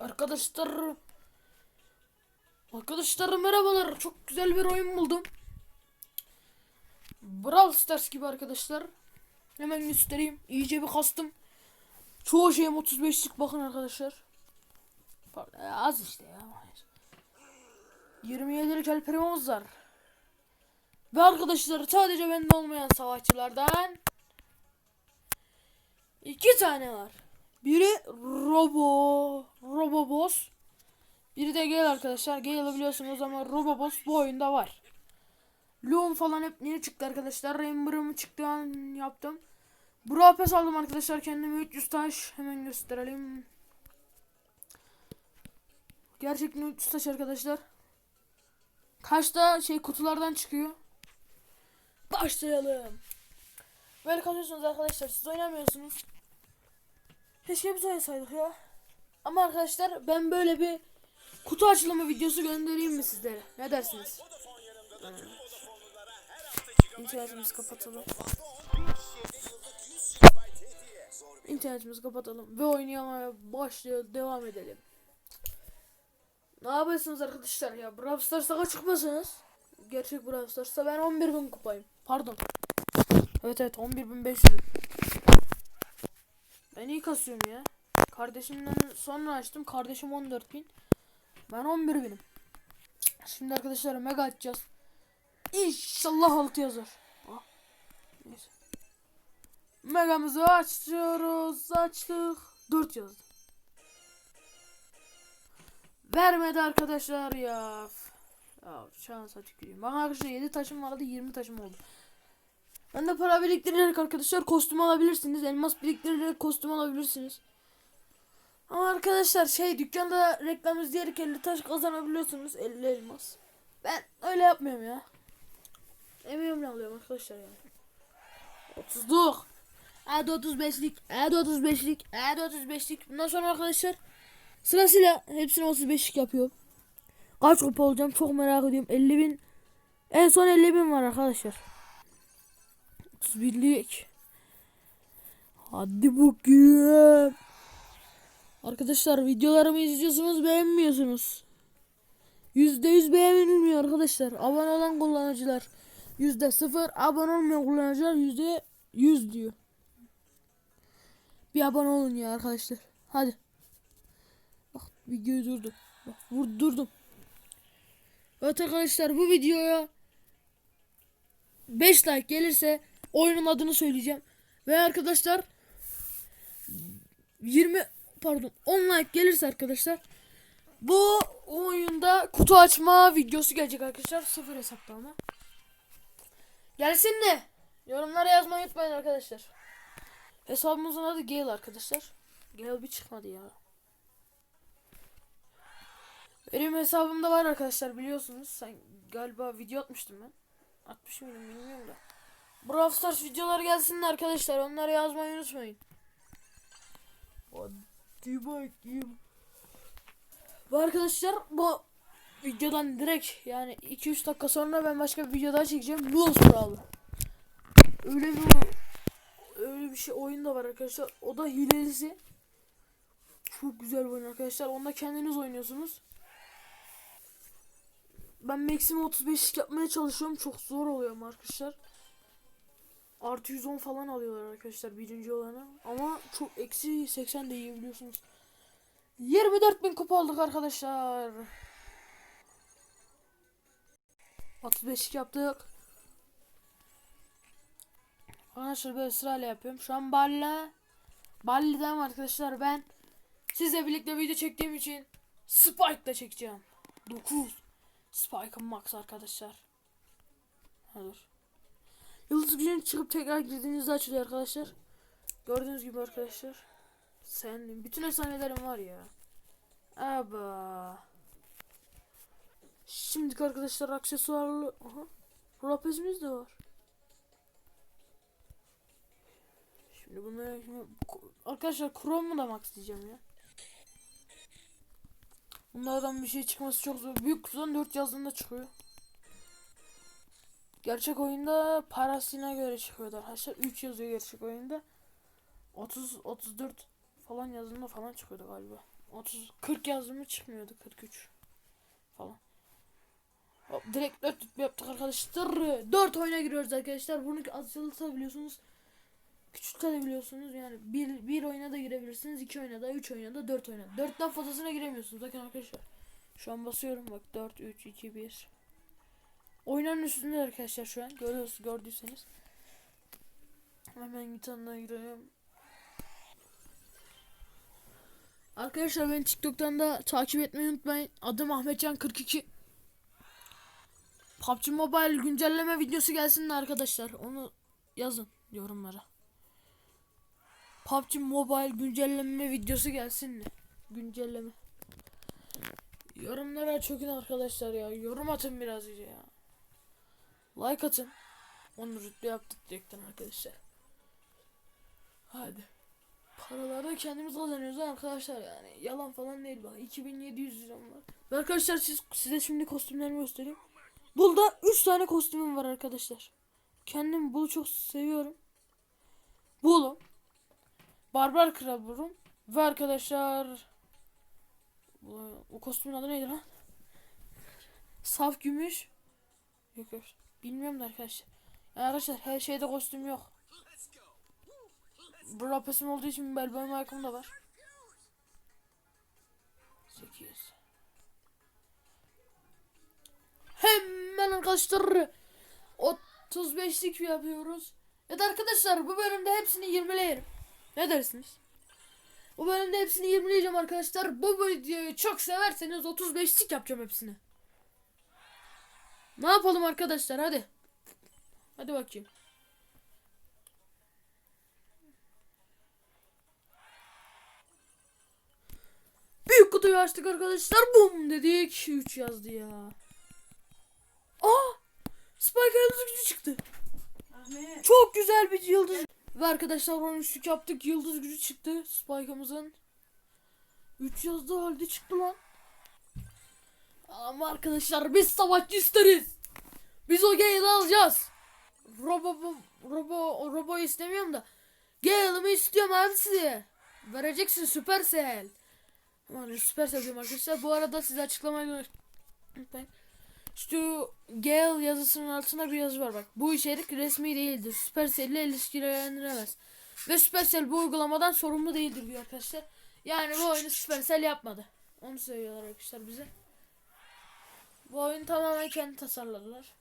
Arkadaşlar Arkadaşlar merhabalar. Çok güzel bir oyun buldum. Brawl Stars gibi arkadaşlar. Hemen göstereyim. İyice bir kastım. Çoğu şeyim 35'lik bakın arkadaşlar. Ya az işte ya. 27'lik alperimimiz var. Ve arkadaşlar sadece bende olmayan savaşçılardan iki tane var. Biri Robo Robo Boss. Biri de Gale arkadaşlar. Gale'ı biliyorsunuz ama Robo Boss bu oyunda var. Loom falan hep yeni çıktı arkadaşlar. Rainbow'ım çıktı an yaptım. Brawl Pass aldım arkadaşlar kendime 300 taş. Hemen gösterelim. Gerçekten 300 taş arkadaşlar. Kaçta şey kutulardan çıkıyor. Başlayalım. Böyle kalıyorsunuz arkadaşlar. Siz oynamıyorsunuz. Keşke biz oynasaydık ya. Ama arkadaşlar ben böyle bir kutu açılımı videosu göndereyim mi sizlere? Ne dersiniz? Evet. İnternetimizi kapatalım. İnternetimizi kapatalım ve oynamaya başlayalım. Devam edelim. Ne yapıyorsunuz arkadaşlar ya? Brawl Stars'a çıkmasınız. Gerçek Brawl Stars'ta ben 11.000 kupayım. Pardon. Evet evet 11.500. Ben iyi kasıyorum ya. Kardeşimden sonra açtım. Kardeşim 14.000. Ben 11.000'im. Şimdi arkadaşlar mega açacağız. İnşallah 6 yazar. Ah. Neyse. Megamızı açıyoruz. Açtık. 4 yazdı. Vermedi arkadaşlar ya. Ya şansa tüküreyim. Bak arkadaşlar 7 taşım vardı 20 taşım oldu. Ben de para biriktirerek arkadaşlar kostüm alabilirsiniz. Elmas biriktirerek kostüm alabilirsiniz. Ama arkadaşlar şey dükkanda reklam izleyerek 50 taş kazanabiliyorsunuz. 50 elmas. Ben öyle yapmıyorum ya. Emeğimle alıyorum arkadaşlar yani. 30'luk. Hadi 35'lik. Hadi 35'lik. Hadi 35'lik. Bundan sonra arkadaşlar sırasıyla hepsini 35'lik yapıyorum. Kaç kupa olacağım çok merak ediyorum. 50 bin. En son 50 bin var arkadaşlar. 31'lik. Hadi bakayım. Arkadaşlar videolarımı izliyorsunuz beğenmiyorsunuz. %100 beğenilmiyor arkadaşlar. Abone olan kullanıcılar %0 abone olmayan kullanıcılar %100 diyor. Bir abone olun ya arkadaşlar. Hadi. Bak videoyu durdum. Bak vurdurdum. Evet arkadaşlar bu videoya 5 like gelirse oyunun adını söyleyeceğim. Ve arkadaşlar 20 pardon 10 like gelirse arkadaşlar bu oyunda kutu açma videosu gelecek arkadaşlar. Sıfır hesapta ama. Gelsin de yorumlara yazmayı unutmayın arkadaşlar. Hesabımızın adı Gale arkadaşlar. Gale bir çıkmadı ya. Benim hesabımda var arkadaşlar biliyorsunuz. Sen galiba video atmıştım ben. Atmış mıydım bilmiyorum da. Brawl Stars videoları gelsin arkadaşlar. Onları yazmayı unutmayın. Hadi bakayım. Bu arkadaşlar bu videodan direkt yani 2-3 dakika sonra ben başka bir video daha çekeceğim. Luos Brawl. Öyle bir öyle bir şey oyun da var arkadaşlar. O da hilelisi. Çok güzel bir oyun arkadaşlar. Onda kendiniz oynuyorsunuz. Ben maksimum 35'lik yapmaya çalışıyorum. Çok zor oluyor arkadaşlar. Artı 110 falan alıyorlar arkadaşlar birinci olanı. Ama çok eksi 80 de yiyebiliyorsunuz. 24 bin kupa aldık arkadaşlar. 35'lik yaptık. Arkadaşlar böyle sırayla yapıyorum. Şu an Balle. Balli'den arkadaşlar ben sizle birlikte video çektiğim için Spike'la çekeceğim. 9 Spike'ın max arkadaşlar. Ha dur. Yıldız gücünü çıkıp tekrar girdiğinizde açılıyor arkadaşlar. Gördüğünüz gibi arkadaşlar. Sen bütün efsanelerim var ya. Aba. Şimdiki arkadaşlar aksesuarlı. Aha. Rapezimiz de var. Şimdi bunu şimdi, arkadaşlar Chrome'u da max diyeceğim ya. Bunlardan bir şey çıkması çok zor. Büyük kutudan 4 yazdığında çıkıyor. Gerçek oyunda parasına göre çıkıyor arkadaşlar. 3 yazıyor gerçek oyunda. 30 34 falan yazdığında falan çıkıyordu galiba. 30 40 yazdım mı çıkmıyordu 43 falan. Hop, direkt 4 tutma yaptık arkadaşlar. 4 oyuna giriyoruz arkadaşlar. Bunu azaltabiliyorsunuz. Küçültebiliyorsunuz. Yani bir, bir oyuna da girebilirsiniz. 2 oyuna da 3 oyuna da 4 oyuna. 4'ten fazlasına giremiyorsunuz. Bakın arkadaşlar. Şu an basıyorum bak 4 3 2 1. Oynanın üstünde arkadaşlar şu an. Görüyorsunuz gördüyseniz. Hemen daha girelim. Arkadaşlar beni TikTok'tan da takip etmeyi unutmayın. Adım Ahmetcan42. PUBG Mobile güncelleme videosu gelsin de arkadaşlar. Onu yazın yorumlara. PUBG Mobile güncelleme videosu gelsin mi? Güncelleme. Yorumlara çökün arkadaşlar ya. Yorum atın biraz ya. Like atın. Onu rütbe yaptık direkten arkadaşlar. Hadi. Paraları da kendimiz kazanıyoruz arkadaşlar yani. Yalan falan değil bak. 2700 liram var. Ve arkadaşlar siz, size şimdi kostümlerimi göstereyim. Burada 3 tane kostümüm var arkadaşlar. Kendim bunu çok seviyorum. Bulu. Barbar Kral Burun. Ve arkadaşlar bu, o kostümün adı neydi lan? Saf gümüş. Yok yok. Bilmiyorum da arkadaşlar. Yani arkadaşlar her şeyde kostüm yok. Bu rapesim olduğu için boyama ayakkabım da var. 8 Hemen arkadaşlar 35'lik yapıyoruz. Evet arkadaşlar bu bölümde hepsini 20'leyelim. Ne dersiniz? Bu bölümde hepsini 20'leyeceğim arkadaşlar. Bu videoyu çok severseniz 35'lik yapacağım hepsini. Ne yapalım arkadaşlar hadi. Hadi bakayım. Büyük kutuyu açtık arkadaşlar. Bum dedik. 3 yazdı ya. Aa! Spike yıldız gücü çıktı. Ahmet. Çok güzel bir yıldız. Ve arkadaşlar 13'lük yaptık. Yıldız gücü çıktı Spike'ımızın. 3 yazdığı halde çıktı lan. Ama arkadaşlar biz savaşçı isteriz. Biz o Gale'ı alacağız. Robo, Robo, Robo istemiyorum da. Gale'ımı istiyorum abisi. Vereceksin Supercell. Aman Supercell diyorum arkadaşlar. Bu arada size açıklamayı unutmayın. Şu Gale yazısının altında bir yazı var bak. Bu içerik resmi değildir. Supercell ile ilişkilendirilemez. Ve Supercell bu uygulamadan sorumlu değildir diyor arkadaşlar. Yani bu oyunu Supercell yapmadı. Onu söylüyorlar arkadaşlar bize. Bu oyunu tamamen kendi tasarladılar.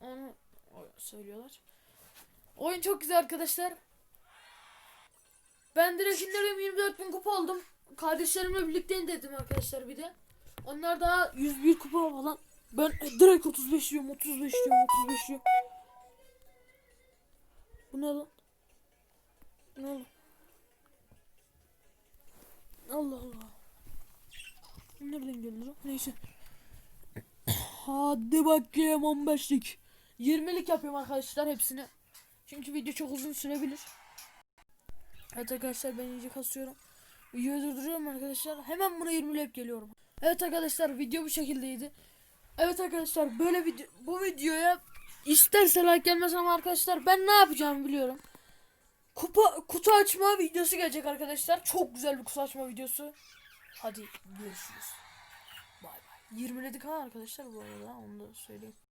Onu söylüyorlar. Oyun çok güzel arkadaşlar. Ben direkt indirdim 24 bin kupa oldum. Kardeşlerimle birlikte indirdim arkadaşlar bir de. Onlar daha 101 kupa falan. Ben direkt 35 diyorum 35 diyorum 35 diyorum. Bu ne lan? Ne oğlum? Allah Allah. Nereden geldi lan? Neyse. Hadi bakayım 15'lik. 20'lik yapıyorum arkadaşlar hepsini. Çünkü video çok uzun sürebilir. Evet arkadaşlar ben iyice kasıyorum. Videoyu durduruyorum arkadaşlar. Hemen buna 20'leyip geliyorum. Evet arkadaşlar video bu şekildeydi. Evet arkadaşlar böyle video bu videoya isterse like gelmez arkadaşlar ben ne yapacağımı biliyorum. Kupa kutu açma videosu gelecek arkadaşlar. Çok güzel bir kutu açma videosu. Hadi görüşürüz. Bay bay. 20'ledik ha arkadaşlar bu arada onu da söyleyeyim.